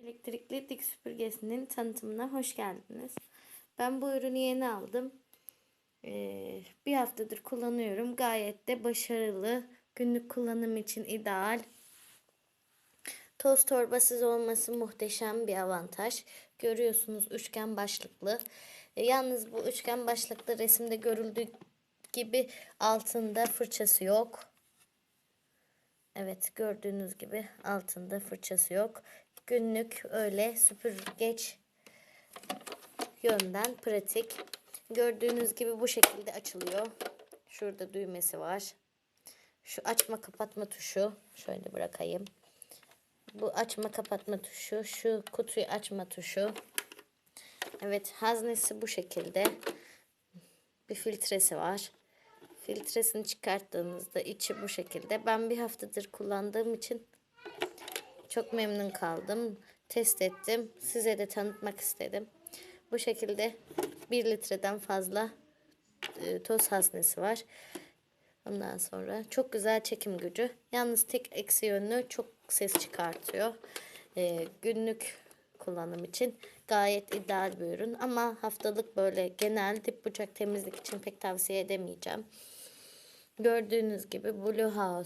Elektrikli dik süpürgesinin tanıtımına hoş geldiniz. Ben bu ürünü yeni aldım. Ee, bir haftadır kullanıyorum. Gayet de başarılı. Günlük kullanım için ideal. Toz torbasız olması muhteşem bir avantaj. Görüyorsunuz üçgen başlıklı. E, yalnız bu üçgen başlıklı resimde görüldüğü gibi altında fırçası yok. Evet gördüğünüz gibi altında fırçası yok. Günlük öyle süpürgeç yönden pratik. Gördüğünüz gibi bu şekilde açılıyor. Şurada düğmesi var. Şu açma kapatma tuşu. Şöyle bırakayım. Bu açma kapatma tuşu. Şu kutuyu açma tuşu. Evet haznesi bu şekilde. Bir filtresi var. Filtresini çıkarttığınızda içi bu şekilde. Ben bir haftadır kullandığım için çok memnun kaldım. Test ettim. Size de tanıtmak istedim. Bu şekilde 1 litreden fazla e, toz haznesi var. Ondan sonra çok güzel çekim gücü. Yalnız tek eksi yönlü çok ses çıkartıyor. E, günlük kullanım için gayet ideal bir ürün. Ama haftalık böyle genel dip bucak temizlik için pek tavsiye edemeyeceğim. Gördüğünüz gibi Blue House